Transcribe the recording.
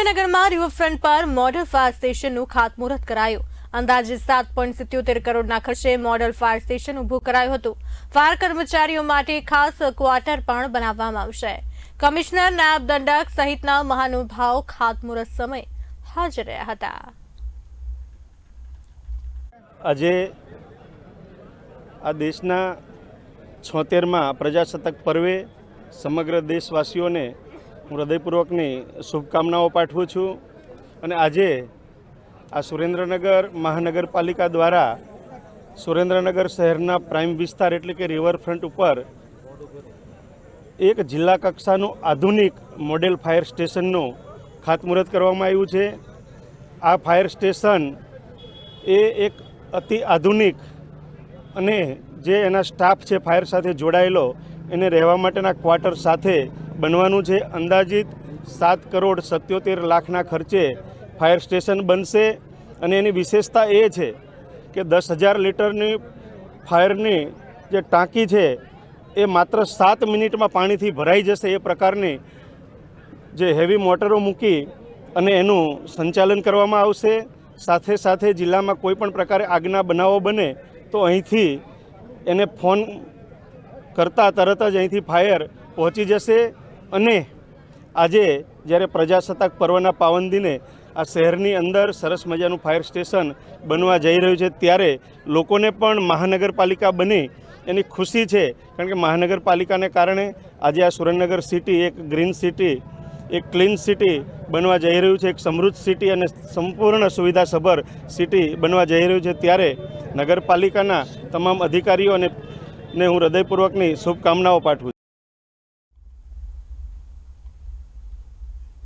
સુરેન્દ્રનગરમાં રિવરફ્રન્ટ પર model fire સ્ટેશનનું ખાતમુહૂર્ત કરાયું. અંદાજે સાત પોઈન્ટ સિત્યોતેર કરોડના ખર્ચે મોડલ ફાયર સ્ટેશન ઊભું કરાયું હતું. ફાયર કર્મચારીઓ માટે ખાસ ક્વાર્ટર પણ બનાવવામાં આવશે. કમિશનર નાયબ દંડક સહિતના મહાનુભાવો ખાતમુહૂર્ત સમયે હાજર રહ્યા હતા. આજે આ દેશના છોતેરમાં પ્રજાસત્તાક પર્વે સમગ્ર દેશવાસીઓને હૃદયપૂર્વકની શુભકામનાઓ પાઠવું છું અને આજે આ સુરેન્દ્રનગર મહાનગરપાલિકા દ્વારા સુરેન્દ્રનગર શહેરના પ્રાઇમ વિસ્તાર એટલે કે રિવરફ્રન્ટ ઉપર એક જિલ્લા કક્ષાનું આધુનિક મોડેલ ફાયર સ્ટેશનનું ખાતમુહૂર્ત કરવામાં આવ્યું છે. આ ફાયર સ્ટેશન એ એક અતિ આધુનિક અને જે એના સ્ટાફ છે ફાયર સાથે જોડાયેલો એને રહેવા માટેના ક્વાર્ટર સાથે બનવાનું છે. અંદાજિત સાત કરોડ સત્યોતેર લાખના ખર્ચે ફાયર સ્ટેશન બનશે અને એની વિશેષતા એ છે કે દસ હજાર લીટરની ફાયરની જે ટાંકી છે એ માત્ર સાત મિનિટમાં પાણીથી ભરાઈ જશે એ પ્રકારની જે હેવી મોટરો મૂકી અને એનું સંચાલન કરવામાં આવશે. સાથે સાથે જિલ્લામાં કોઈ પણ પ્રકારે આગના બનાવો બને તો અહીંથી એને ફોન કરતાં તરત જ અહીંથી ફાયર પહોંચી જશે અને આજે જ્યારે પ્રજાસત્તાક પર્વના પાવન દિને આ શહેરની અંદર સરસ મજાનું ફાયર સ્ટેશન બનવા જઈ રહ્યું છે, ત્યારે લોકોને પણ મહાનગરપાલિકા બની એની ખુશી છે, કારણ કે મહાનગરપાલિકાને કારણે આજે આ સુરેન્દ્રનગર સિટી એક ગ્રીન સિટી, એક ક્લીન સિટી બનવા જઈ રહ્યું છે, એક સમૃદ્ધ સિટી અને સંપૂર્ણ સુવિધાસભર સિટી બનવા જઈ રહ્યું છે, ત્યારે નગરપાલિકાના તમામ અધિકારીઓ અને ને હું હૃદયપૂર્વકની શુભકામનાઓ પાઠવું